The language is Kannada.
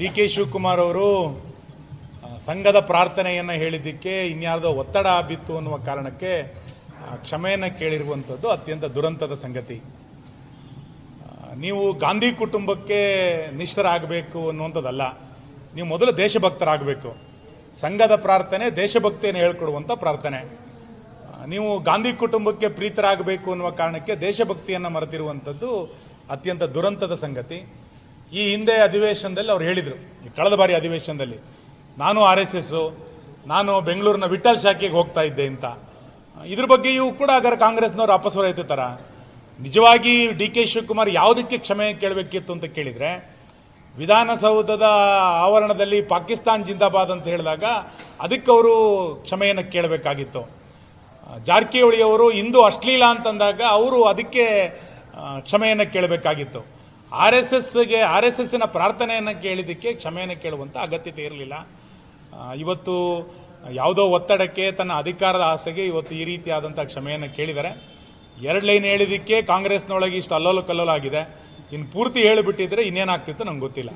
ಡಿ ಕೆ ಶಿವಕುಮಾರ್ ಅವರು ಸಂಘದ ಪ್ರಾರ್ಥನೆಯನ್ನು ಹೇಳಿದ್ದಕ್ಕೆ ಇನ್ಯಾವುದೋ ಒತ್ತಡ ಬಿತ್ತು ಅನ್ನುವ ಕಾರಣಕ್ಕೆ ಕ್ಷಮೆಯನ್ನು ಕೇಳಿರುವಂಥದ್ದು ಅತ್ಯಂತ ದುರಂತದ ಸಂಗತಿ. ನೀವು ಗಾಂಧಿ ಕುಟುಂಬಕ್ಕೆ ನಿಷ್ಠರಾಗಬೇಕು ಅನ್ನುವಂಥದ್ದಲ್ಲ. ನೀವು ಮೊದಲು ದೇಶಭಕ್ತರಾಗಬೇಕು. ಸಂಘದ ಪ್ರಾರ್ಥನೆ ದೇಶಭಕ್ತಿಯನ್ನು ಹೇಳ್ಕೊಡುವಂಥ ಪ್ರಾರ್ಥನೆ. ನೀವು ಗಾಂಧಿ ಕುಟುಂಬಕ್ಕೆ ಪ್ರೀತರಾಗಬೇಕು ಅನ್ನುವ ಕಾರಣಕ್ಕೆ ದೇಶಭಕ್ತಿಯನ್ನು ಮರೆತಿರುವಂಥದ್ದು ಅತ್ಯಂತ ದುರಂತದ ಸಂಗತಿ. ಈ ಹಿಂದೆ ಅಧಿವೇಶನದಲ್ಲಿ ಅವ್ರು ಹೇಳಿದರು ಕಳೆದ ಬಾರಿ ಅಧಿವೇಶನದಲ್ಲಿ, ನಾನು ಆರ್ ಎಸ್ ಎಸ್ಸು ನಾನು ಬೆಂಗಳೂರಿನ ವಿಠಲ್ ಶಾಖೆಗೆ ಹೋಗ್ತಾ ಇದ್ದೆ ಅಂತ. ಇದ್ರ ಬಗ್ಗೆಯೂ ಕೂಡ ಹಾಗಾದ್ರೆ ಕಾಂಗ್ರೆಸ್ನವರು ಅಪಸ್ವರ ತರ ನಿಜವಾಗಿ ಡಿ ಕೆ ಶಿವಕುಮಾರ್ ಯಾವುದಕ್ಕೆ ಕ್ಷಮೆ ಕೇಳಬೇಕಿತ್ತು ಅಂತ ಕೇಳಿದರೆ, ವಿಧಾನಸೌಧದ ಆವರಣದಲ್ಲಿ ಪಾಕಿಸ್ತಾನ್ ಜಿಂದಾಬಾದ್ ಅಂತ ಹೇಳಿದಾಗ ಅದಕ್ಕೆ ಅವರು ಕ್ಷಮೆಯನ್ನು ಕೇಳಬೇಕಾಗಿತ್ತು. ಜಾರಕಿಹೊಳಿ ಅವರು ಇಂದು ಅಶ್ಲೀಲ ಅಂತಂದಾಗ ಅವರು ಅದಕ್ಕೆ ಕ್ಷಮೆಯನ್ನು ಕೇಳಬೇಕಾಗಿತ್ತು. ಆರ್ ಎಸ್ ಎಸ್ಗೆ ಆರ್ ಎಸ್ ಎಸ್ಸಿನ ಪ್ರಾರ್ಥನೆಯನ್ನು ಕೇಳಿದ್ದಕ್ಕೆ ಕ್ಷಮೆಯನ್ನು ಕೇಳುವಂಥ ಅಗತ್ಯತೆ ಇರಲಿಲ್ಲ. ಇವತ್ತು ಯಾವುದೋ ಒತ್ತಡಕ್ಕೆ ತನ್ನ ಅಧಿಕಾರದ ಆಸೆಗೆ ಇವತ್ತು ಈ ರೀತಿಯಾದಂಥ ಕ್ಷಮೆಯನ್ನು ಕೇಳಿದ್ದಾರೆ. ಎರಡು ಲೈನ್ ಹೇಳಿದಕ್ಕೆ ಕಾಂಗ್ರೆಸ್ನೊಳಗೆ ಇಷ್ಟು ಅಲ್ಲೋಲು ಕಲ್ಲೋಲಾಗಿದೆ. ಇನ್ನು ಪೂರ್ತಿ ಹೇಳಿಬಿಟ್ಟಿದ್ರೆ ಇನ್ನೇನಾಗ್ತಿತ್ತು ನಂಗೆ ಗೊತ್ತಿಲ್ಲ.